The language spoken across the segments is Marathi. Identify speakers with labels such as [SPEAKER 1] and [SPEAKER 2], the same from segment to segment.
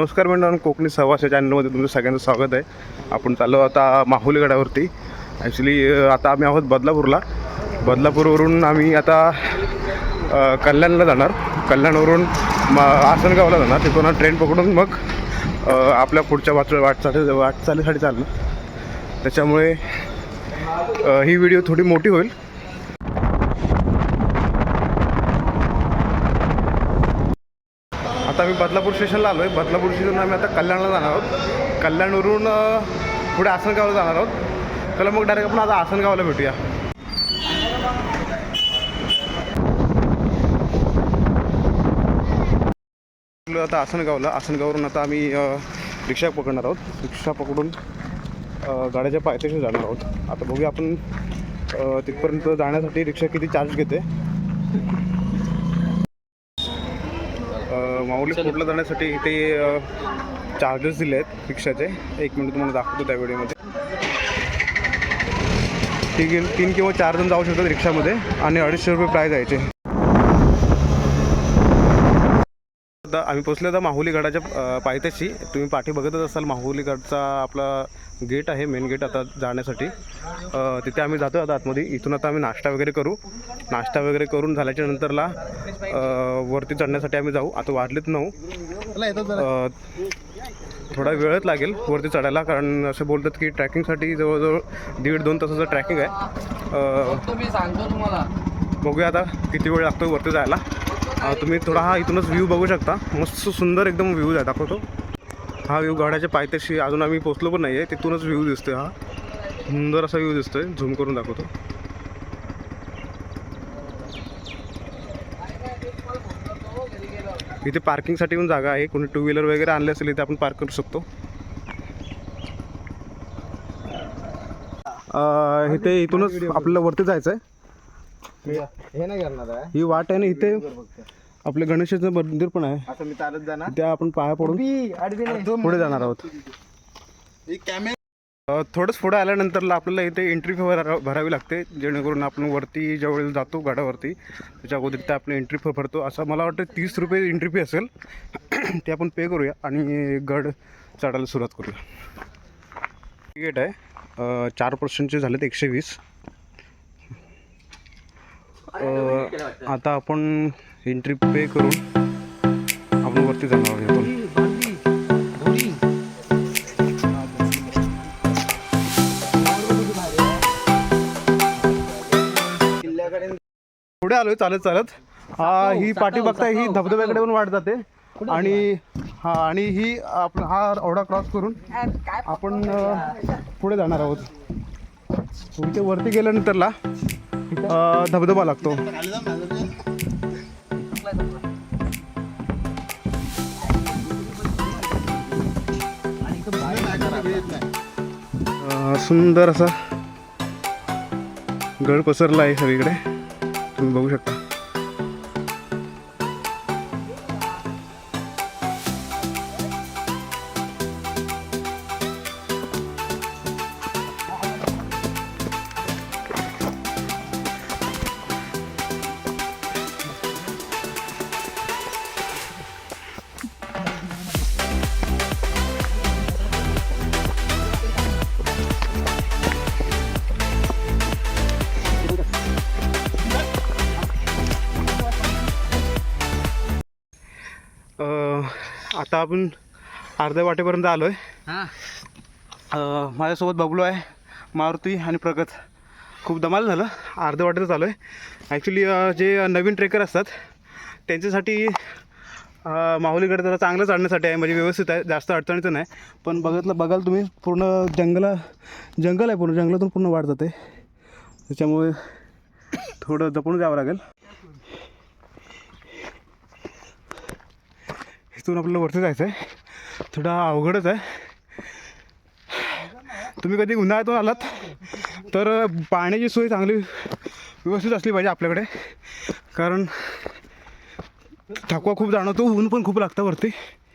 [SPEAKER 1] नमस्कार मॅडम कोकणी सहवास या चॅनलमध्ये तुमचं सगळ्यांचं स्वागत आहे. आपण चाललो आता माहुलगडावरती ॲक्च्युली आता आम्ही आहोत बदलापूरला. बदलापूरवरून आम्ही आता कल्याणला जाणार. कल्याणवरून म आसनगावला जाणार. तिथून ट्रेन पकडून मग आपल्या पुढच्या वाट वाटचाली वाटचालीसाठी चालणार. त्याच्यामुळे ही व्हिडिओ थोडी मोठी होईल आता आम्ही बदलापूर स्टेशनला आलो आहे बदलापूर स्टेशन आम्ही आता कल्याणला जाणार आहोत. कल्याणवरून पुढे आसनगावला जाणार आहोत. चला मग डायरेक्ट आपण आता आसनगावला भेटूया. आता आसनगावला. आसनगाववरून आता आम्ही रिक्षा पकडणार आहोत. रिक्षा पकडून गाड्याच्या पायथ्याशी जाणार आहोत. आता बघूया आपण तिथपर्यंत जाण्यासाठी रिक्षा किती चार्ज घेते. माऊली कोटला जाण्यासाठी इथे चार्जेस दिले आहेत रिक्षाचे. एक मिनिट तुम्हाला दाखवतो त्या व्हिडिओमध्ये. तीन तीन किंवा चार जण जाऊ शकतात रिक्षामध्ये आणि अडीचशे रुपये प्राईज यायचे आता आम्ही पोचलो आता माहुली गडाच्या पायथ्याशी. तुम्ही पाठी बघतच असाल माहुली गडचा आपला गेट आहे मेन गेट आता जाण्यासाठी. तिथे आम्ही जातो आता आतमध्ये. इथून आता आम्ही नाश्ता वगैरे करू. नाश्ता वगैरे करून झाल्याच्या नंतरला वरती चढण्यासाठी आम्ही जाऊ. आता वाढलेत नऊ. थोडा वेळच लागेल वरती चढायला कारण असे बोलतात की ट्रॅकिंगसाठी जवळजवळ दीड दोन तासाचं ट्रॅकिंग आहे. बघूया आता किती वेळ लागतो वरती जायला. तुम्ही थोडा हा इथूनच व्ह्यू बघू शकता. मस्त सुंदर एकदम व्ह्यू आहे दाखवतो. हा व्ह्यू गडाच्या पायथ्याशी अजून आम्ही पोचलो पण नाही आहे तिथूनच व्ह्यू दिसतोय हा. सुंदर असा व्ह्यू दिसतोय झूम करून दाखवतो. इथे पार्किंगसाठी पण जागा आहे कोणी टू व्हीलर वगैरे आणले असेल इथे आपण पार्क करू शकतो. इथे इथूनच आपल्याला वरती जायचं आहे
[SPEAKER 2] हे नाही करणार आहे.
[SPEAKER 1] ही वाट आहे ना इथे. आपले गणेशाचं मंदिर पण आहे.
[SPEAKER 2] असं मी चालत जाणार.
[SPEAKER 1] त्या आपण पाया पडून पुढे जाणार आहोत. थोडंच पुढे आल्यानंतरला आपल्याला इथे एंट्री फी भरा भरावी लागते. जेणेकरून आपण वरती ज्यावेळेला जातो गडावरती त्याच्या अगोदर तिथे आपण एंट्री फी भरतो. असं मला वाटतं तीस रुपये एंट्री फी असेल. ते आपण पे करूया आणि गड चढायला सुरुवात करूया. तिकीट आहे. चार पर्सेंटचे झालेत एकशे वीस. आता आपण एंट्री पे करून आपण वरती जाणार आहोत पुढे आलोय चालत चालत. हा ही पाठी बघताय ही धबधब्याकडे पण वाट जाते. आणि हा आणि ही आपण हा ओढा क्रॉस करून आपण पुढे जाणार आहोत. इथे वरती गेल्यानंतरला धबधबा लागतो. सुंदर असा गड पसरला आहे सगळीकडे. तुम्ही बघू शकता. आता आपण अर्ध्या वाटेपर्यंत आलो आहे माझ्यासोबत बबलू आहे मारुती आणि प्रगत. खूप धमाल झालं. अर्ध्या वाटेतच आलो आहे ॲक्च्युली जे नवीन ट्रेकर असतात त्यांच्यासाठी माहुलीकडे जरा चांगलं चढण्यासाठी आहे. म्हणजे व्यवस्थित आहे. जास्त अडचणीचं नाही. पण बघितलं बघाल तुम्ही पूर्ण जंगला जंगल आहे पूर्ण. जंगलातून पूर्ण वाढ जाते. त्याच्यामुळे थोडं जपून जावं लागेल. इथून आपल्याला वरती जायचं आहे थोडा अवघडच आहे. तुम्ही कधी उन्हाळ्यातून आलात तर पाण्याची सोय चांगली व्यवस्थित असली पाहिजे आपल्याकडे. कारण थकवा खूप जाणवतो ऊन पण खूप लागतं वरती.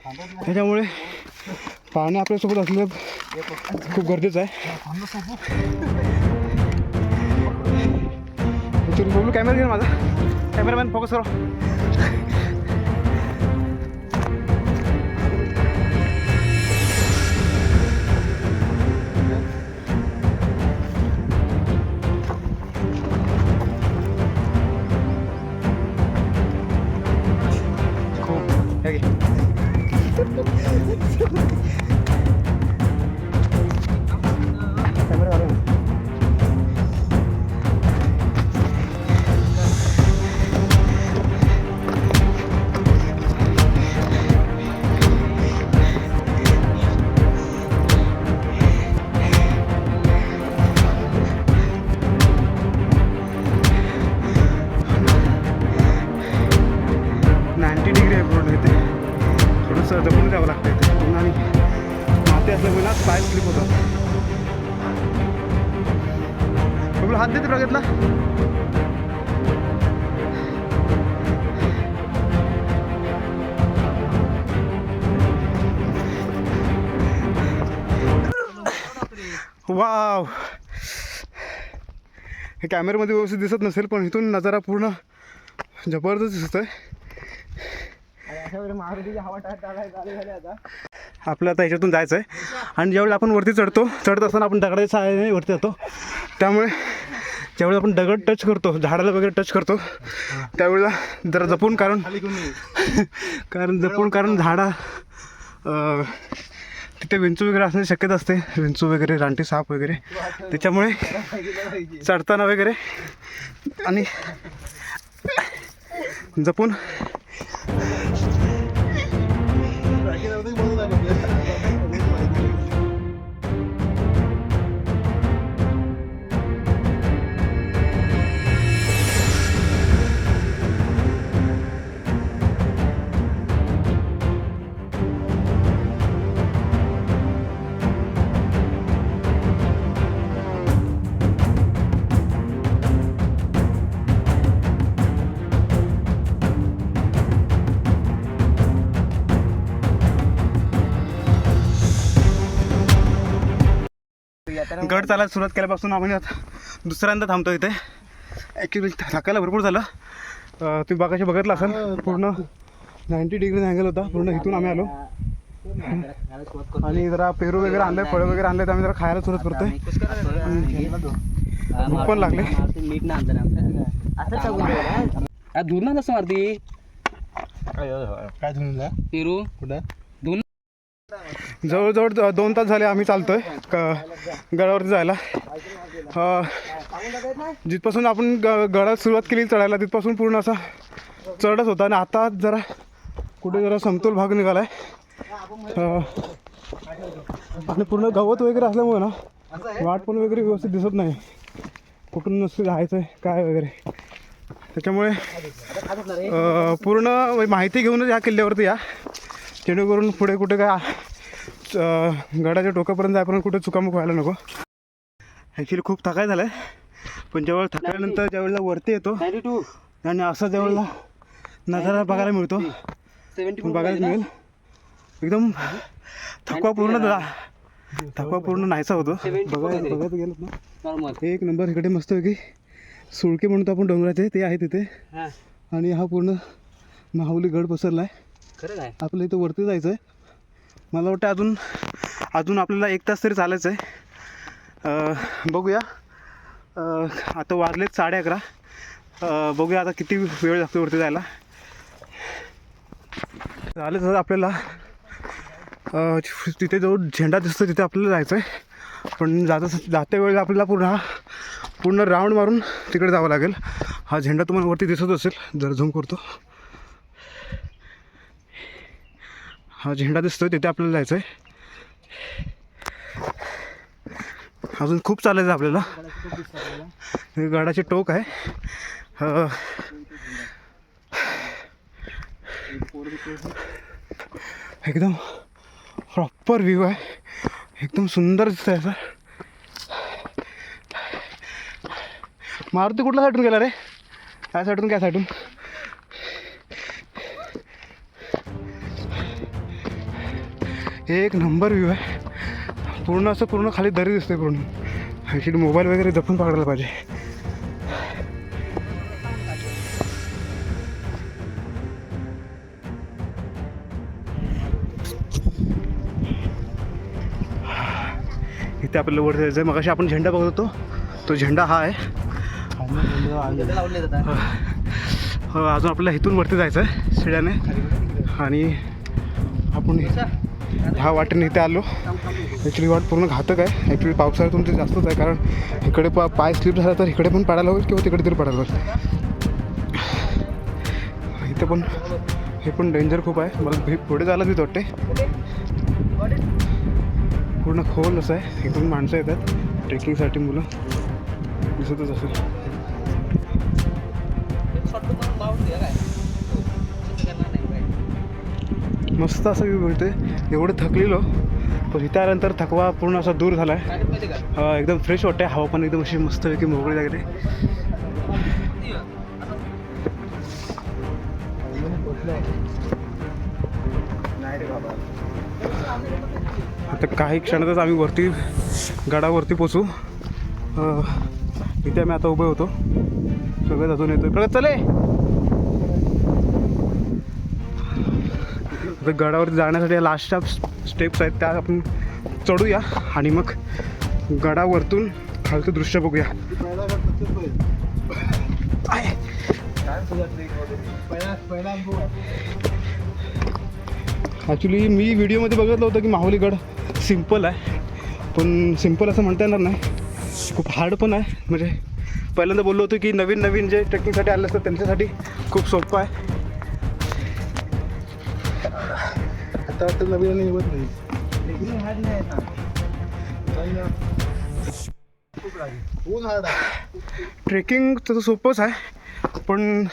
[SPEAKER 1] त्याच्यामुळे पाणी आपल्यासोबत असलं खूप गरजेचं आहे. तुम्ही कॅमेरा घेऊन माझा. कॅमेरामॅन फोकस करा. वाव हे कॅमेऱ्यामध्ये व्यवस्थित दिसत नसेल पण इथून नजारा पूर्ण जबरदस्त दिसत आहे
[SPEAKER 2] झाली आता.
[SPEAKER 1] ह्याच्यातून जायचं आहे आणि ज्यावेळी आपण वरती चढतो चढत असताना आपण दगडाच्या सहाय्याने वरती जातो. त्यामुळे ज्यावेळी आपण दगड टच करतो झाडाला वगैरे टच करतो त्यावेळेला जरा जपून कारण कारण जपून कारण झाडा तिथे विंचू वगैरे असण्याची शक्यता असते. विंचू वगैरे रानटी साप वगैरे. त्याच्यामुळे चढताना वगैरे आणि जपून. गड चालायला सुरुवात केल्यापासून आम्ही आता दुसऱ्यांदा थांबतो इथे. ॲक्च्युली थकायला भरपूर झालं. तुम्ही बघाशी बघितलं असाल पूर्ण नाईन्टी डिग्री अँगल होता. पूर्ण इथून आम्ही आलो. आणि जरा पेरू वगैरे आणले फळं वगैरे आणले तर आम्ही जरा खायला सुरुवात करतोय. भूक पण लागले.
[SPEAKER 3] ना असं दूर ना तसं मारती.
[SPEAKER 2] काय धुवून जा
[SPEAKER 3] पेरू.
[SPEAKER 2] कुठं?
[SPEAKER 3] दोन
[SPEAKER 1] जवळजवळ दोन तास झाले आम्ही चालतोय. क गडावरती जायला. जिथपासून आपण ग गडात सुरुवात केली चढायला तिथपासून पूर्ण असा चढच होता. आणि आता जरा कुठे जरा समतोल भाग निघाला आहे आणि पूर्ण गवत वगैरे असल्यामुळे ना वाट पण वगैरे व्यवस्थित दिसत नाही. कुठून नसतं जायचं आहे काय वगैरे. त्याच्यामुळे पूर्ण माहिती घेऊनच या किल्ल्यावरती या. जेणेकरून पुढे कुठे काय गडाच्या टोकापर्यंत जायपर्यंत कुठे चुकामुक व्हायला नको. ॲक्च्युली खूप थकाय झालं आहे पण जेव्हा थकल्यानंतर ज्यावेळेला वरती येतो आणि असं ज्यावेळेला नजारा बघायला मिळतो बघायला मिळेल. एकदम थकवा पूर्ण जा थकवा पूर्ण नाहीसा होतो. बघायला बघायला गेलं ना. एक नंबर इकडे मस्त की सुळके म्हणतो आपण डोंगराचे ते आहे तिथे
[SPEAKER 3] हां.
[SPEAKER 1] आणि हा पूर्ण माहुली गड पसरला आहे
[SPEAKER 3] खरं काय?
[SPEAKER 1] आपलं इथं वरती जायचं आहे मला वाटतं अजून अजून आपल्याला एक तास तरी चालायचं आहे. बघूया. आता वाजलेत साडे अकरा. बघूया आता किती वेळ लागतो वरती जायला. झालं तर आपल्याला तिथे जो झेंडा दिसतो तिथे आपल्याला जायचं आहे पण जाता जात्या वेळेला आपल्याला पूर्ण पूर्ण राऊंड मारून तिकडे जावं लागेल. हा झेंडा तुम्हाला वरती दिसत असेल जर झूम करतो. हा झेंडा दिसतोय तिथे आपल्याला जायचं आहे अजून खूप चालायचं आपल्याला. हे टोक आहे. एकदम प्रॉपर व्ह्यू आहे. एकदम सुंदर दिसत आहे सर मारुती कुठल्या साईडून गेला रे? काय साईडून काय साईडून एक नंबर व्ह्यू आहे. पूर्ण असं पूर्ण खाली दरी दिसते पूर्ण. ॲक्च्युली मोबाईल वगैरे जपून पकडायला पाहिजे. इथे आपल्याला वर जायचं आहे मग आपण झेंडा बघत होतो. तो झेंडा हा आहे. हो, अजून आपल्याला इथून वरती जायचं आहे शिड्याने. आणि आपण ह्या वाटेने इथे आलो. ॲक्च्युली वाट पूर्ण घातक आहे. ॲक्च्युली पावसाळ्यात तुमचे जास्तच आहे कारण इकडे पा पाय स्लिप झाला तर इकडे पण पडायला होईल किंवा तिकडे तरी पडायला होईल. इथे पण हे पण डेंजर खूप आहे. मला भी पुढे जायला भीत वाटते. पूर्ण खोल असं आहे. इथून माणसं येतात. ट्रेकिंगसाठी मुलं. दिसतच असेल. मस्त असा व्ह्यू आहे एवढं थकलेलो पण इथे आल्यानंतर थकवा पूर्ण असा दूर झाला आहे एकदम फ्रेश वाटते हवा पण एकदम अशी मस्तपैकी मोकळी
[SPEAKER 2] लागते
[SPEAKER 1] आता काही क्षणातच आम्ही वरती गडावरती पोचू. इथे आम्ही आता उभे होतो. सगळेच अजून येतो कळत चले तर गडावर जाण्यासाठी लास्टच्या स्टेप्स आहेत त्या आपण चढूया. आणि मग गडावरतून खालचं दृश्य बघूया. ॲक्च्युली मी व्हिडिओमध्ये बघितलं होतं की माहुली गड सिंपल आहे. पण सिंपल असं म्हणता येणार नाही. खूप हार्ड पण आहे. म्हणजे पहिल्यांदा बोललो होतो की नवीन नवीन जे ट्रेकिंगसाठी आले असतात त्यांच्यासाठी खूप सोपं आहे.
[SPEAKER 2] आता आता ऊन हार्ड नाही.
[SPEAKER 1] ट्रेकिंग तसं सोपंच आहे पण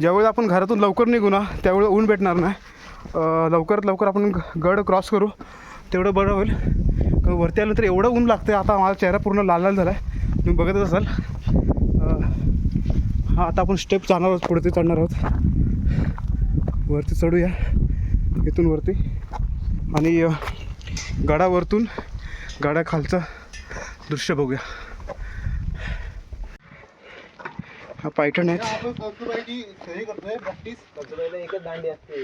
[SPEAKER 1] ज्यावेळेला आपण घरातून लवकर निघू ना त्यावेळेला ऊन भेटणार नाही. लवकरात लवकर आपण गड क्रॉस करू तेवढं बरं होईल. कारण वरती आलं तर एवढं ऊन लागतं आता माझा चेहरा पूर्ण लाल लाल झाला आहे तुम्ही बघतच असाल. हा आता आपण स्टेप जाणार आहोत पुढे चढणार आहोत. वरती चढूया. इथून वरती. आणि गडावरतून गडाखालचं दृश्य बघूया. हा पायठण आहे.
[SPEAKER 2] हे प्रॅक्टिस
[SPEAKER 3] एकच दांडी असते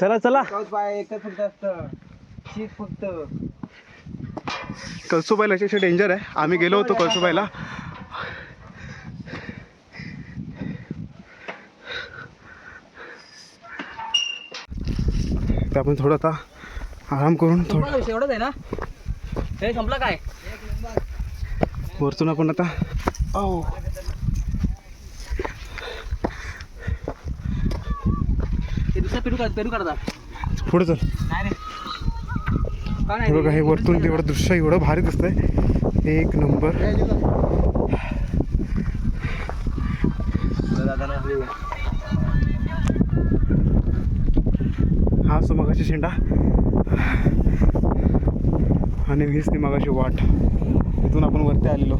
[SPEAKER 1] चला चला.
[SPEAKER 3] एकच फक्त असतं फक्त
[SPEAKER 1] कळसुबाईला याच्याशी डेंजर आहे. आम्ही गेलो होतो कळसुबाईला. तर आपण थोडं आता आराम करून थोडं
[SPEAKER 3] एवढंच आहे ना? हे संपला काय?
[SPEAKER 1] वरतून आपण आता ओ
[SPEAKER 3] दुसरा पेरू काढ पेरू काढता.
[SPEAKER 1] पुढे चल.
[SPEAKER 3] नाही
[SPEAKER 1] हे बघा हे वरतून तेवढं दृश्य एवढं भारी दिसतंय. एक नंबर.
[SPEAKER 2] हे
[SPEAKER 1] मगाशी शेंडा. आणि हीच ती मगाशी वाट. तिथून आपण वरती आलेलो.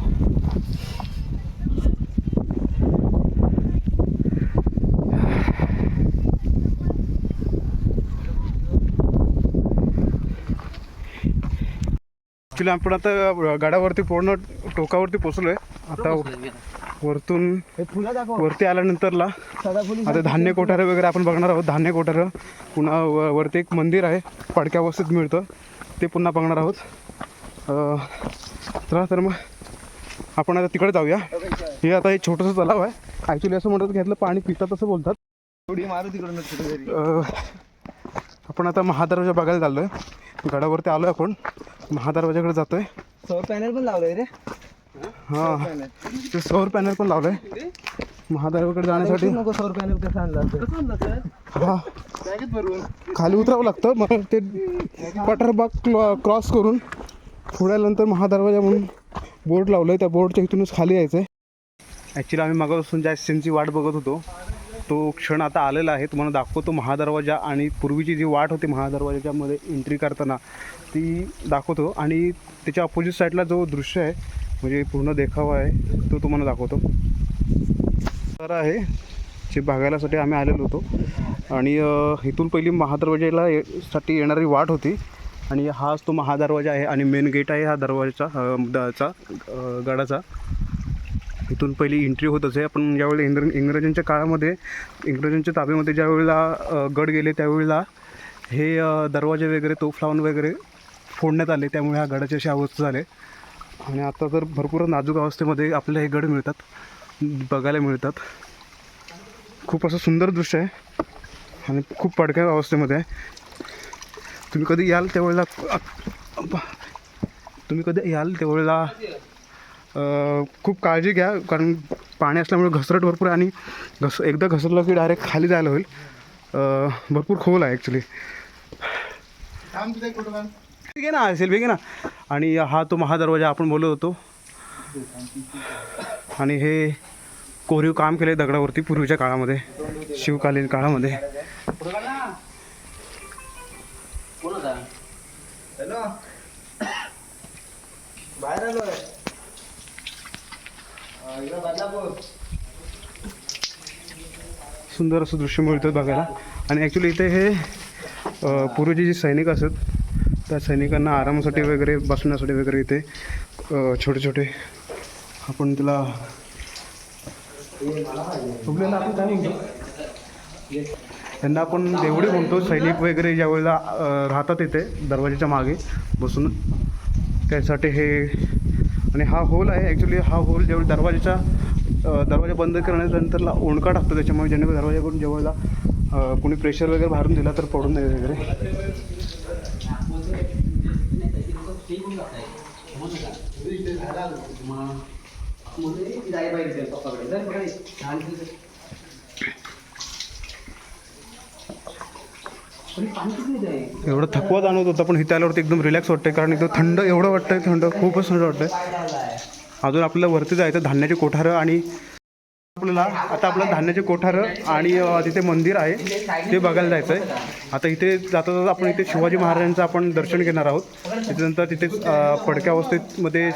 [SPEAKER 1] ॲक्च्युली आपण आता गडावरती पूर्ण टोकावरती पोचलो आहे आता वरतून वरती आल्यानंतरला आता धान्य कोठारे वगैरे आपण बघणार आहोत. धान्य कोठारं पुन्हा वरती एक मंदिर आहे. पडक्या अवस्थेत मिळतं. ते पुन्हा बघणार आहोत. चला तर मग आपण आता तिकडे जाऊया. हे आता एक छोटंसं तलाव आहे. ॲक्च्युली असं म्हणतात ह्यातलं पाणी पितात असं बोलतात.
[SPEAKER 2] थोडी मारू तिकडून
[SPEAKER 1] आपण आता महादरवाजा बघायला चाललो आहे गडावरती आलो आहे आपण. महादरवाजाकडे जातो आहे
[SPEAKER 3] सौर पॅनल पण लावलंय रे.
[SPEAKER 1] हां. ते सौर पॅनल पण लावलं आहे महादरवाजाकडे जाण्यासाठी.
[SPEAKER 3] नको सौर पॅनल कसं आणलं
[SPEAKER 1] हा. खाली उतरावं लागतं मग ते पठारबाग क्लॉ क्रॉस करून पुढे आल्यानंतर महादरवाजा म्हणून बोर्ड लावलं आहे त्या बोर्डच्या इथूनच खाली यायचं आहे ॲक्च्युली आम्ही मागापासून ज्या सीनची वाट बघत होतो तो क्षण आता आलेला आहे. तुम्हाला दाखवतो महादरवाजा आणि पूर्वीची जी वाट होती महादरवाजामध्ये एंट्री करताना ती दाखवतो. आणि त्याच्या अपोजिट साईडला जो दृश्य आहे म्हणजे पूर्ण देखावा आहे तो तुम्हाला दाखवतो. तर आहे जे बघायलासाठी आम्ही आलेलो होतो. आणि इथून पहिली महादरवाजेला ये- साठी येणारी वाट होती. आणि हाच तो महादरवाजा आहे आणि मेन गेट आहे हा दरवाजाचा दचा गडाचा. इथून पहिली एंट्री होत असे. आपण ज्यावेळेला इंग्र इंग्रजांच्या काळामध्ये इंग्रजांच्या ताब्यामध्ये ज्यावेळेला गड गेले त्यावेळेला हे दरवाजे वगैरे तोफ लावून वगैरे फोडण्यात आले. त्यामुळे ह्या गडाचे असे अवस्था झाले. आणि आता तर भरपूर नाजूक अवस्थेमध्ये आपल्याला हे गड मिळतात बघायला मिळतात. खूप असं सुंदर दृश्य आहे आणि खूप पडक्या अवस्थेमध्ये आहे. तुम्ही कधी याल त्यावेळेला तुम्ही कधी याल त्यावेळेला खूप काळजी घ्या कारण पाणी असल्यामुळे घसरट भरपूर आणि घस एकदा घसरलं की डायरेक्ट खाली जायला होईल. भरपूर खोल आहे ॲक्च्युली
[SPEAKER 2] थांब तिथे कुठं
[SPEAKER 1] घे ना सेल्फी घे ना. आणि हा तो महादरवाजा आपण बोलत होतो. आणि हे कोरीव काम केले दगडावरती पूर्वीच्या काळामध्ये शिवकालीन काळामध्ये. सुंदर असं दृश्य मिळतं बघायला. आणि ॲक्च्युली इथे हे पूर्वीचे जे सैनिक असत त्या सैनिकांना आरामासाठी वगैरे बसण्यासाठी वगैरे इथे छोटे छोटे आपण तिला त्यांना आपण देवडी म्हणतो सैनिक वगैरे ज्या वेळेला राहतात इथे दरवाजाच्या मागे बसून. त्यासाठी हे आणि हा होल आहे ॲक्च्युली हा होल ज्यावेळी दरवाजाच्या दरवाजा बंद करण्यानंतरला ओंडका टाकतो त्याच्यामुळे जेणेकरून दरवाजाकडून जेव्हा कोणी प्रेशर वगैरे बाहेरून दिला तर पडून नये वगैरे. एवढं थकवा जाणवत होता पण इथे आल्यावरती एकदम रिलॅक्स वाटतंय कारण इथं थंड एवढं वाटतंय थंड खूपच थंड वाटतंय. अजून आपल्याला वरती जायचं धान्याची कोठारं आणि आपल्याला आता आपलं धान्याचे कोठारं आणि तिथे मंदिर आहे ते बघायला जायचं आहे आता इथे जाता जाता आपण इथे शिवाजी महाराजांचं आपण दर्शन घेणार आहोत. त्याच्यानंतर तिथे पडक्या अवस्थेमध्ये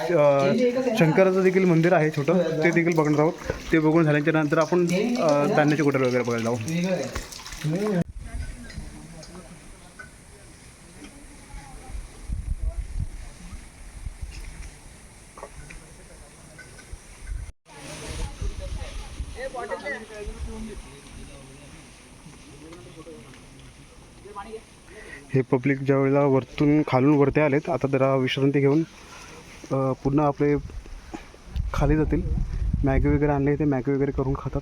[SPEAKER 1] शंकराचं देखील मंदिर आहे छोटं ते देखील बघणार आहोत. ते बघून झाल्याच्यानंतर आपण धान्याचे कोठार वगैरे बघायला जाऊ. हे पब्लिक ज्या वेळेला वरतून खालून वरती आलेत आता जरा विश्रांती घेऊन पुन्हा आपले खाली जातील. मॅगी वगैरे आणले ते मॅगी वगैरे करून खातात.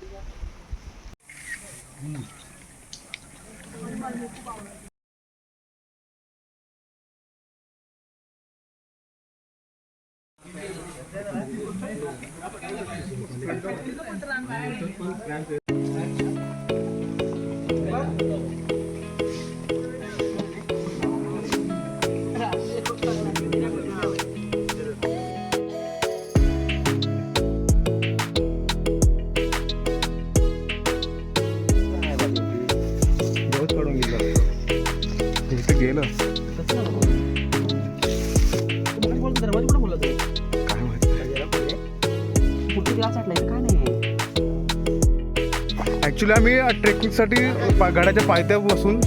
[SPEAKER 1] ॲक्च्युली आम्ही ट्रेकिंगसाठी पा गडाच्या पायथ्या बसून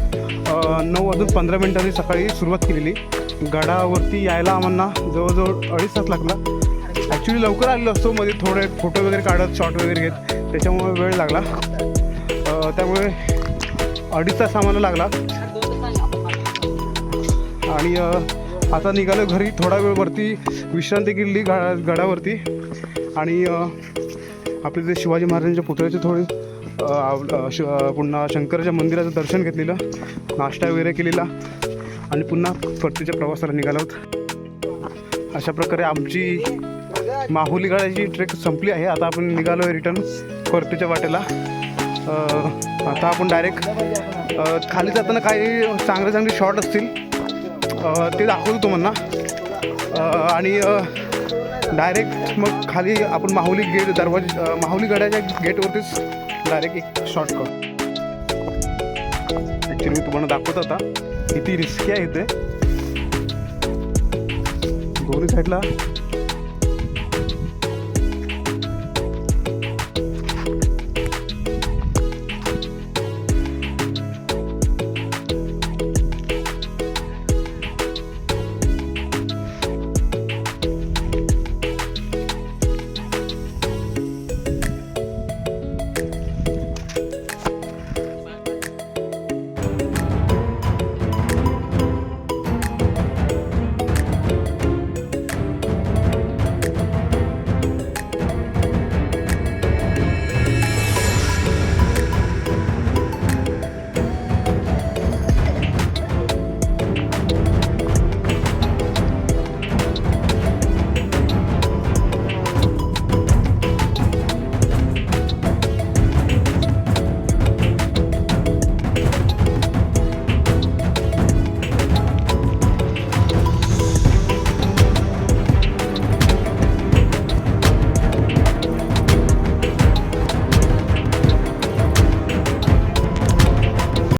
[SPEAKER 1] नऊ वाजून पंधरा मिनिटांनी सकाळी सुरुवात केलेली. गडावरती यायला आम्हाला जवळजवळ अडीच तास लागला. ॲक्च्युली लवकर आलेलो असतो मध्ये थोडे फोटो वगैरे काढत शॉट वगैरे घेत. त्याच्यामुळे वेळ लागला. त्यामुळे अडीच तास आम्हाला लागला. आणि आता निघालो घरी थोडा वेळवरती. विश्रांती केली गा गडावरती. आणि आपले जे शिवाजी महाराजांच्या पुतळ्याचे थोडे श- पुन्हा शंकराच्या मंदिराचं दर्शन घेतलेलं नाश्ता वगैरे केलेला आणि पुन्हा परतीच्या प्रवासाला निघालो आहोत. अशा प्रकारे आमची माहुली गाड्याची ट्रेक संपली आहे. आता आपण निघालो आहे रिटर्न परतीच्या वाटेला. आता आपण डायरेक्ट खाली जाताना काही चांगले चांगले शॉट असतील ते दाखवतो तुम्हाला. आणि डायरेक्ट मग खाली आपण माहुली गेट दरवाजे माहुली गडाच्या गेटवरतीच डायरेक्ट एक शॉर्टकट ॲक्च्युली मी तुम्हाला दाखवत आता किती रिस्की आहे इथे. दोन्ही साईडला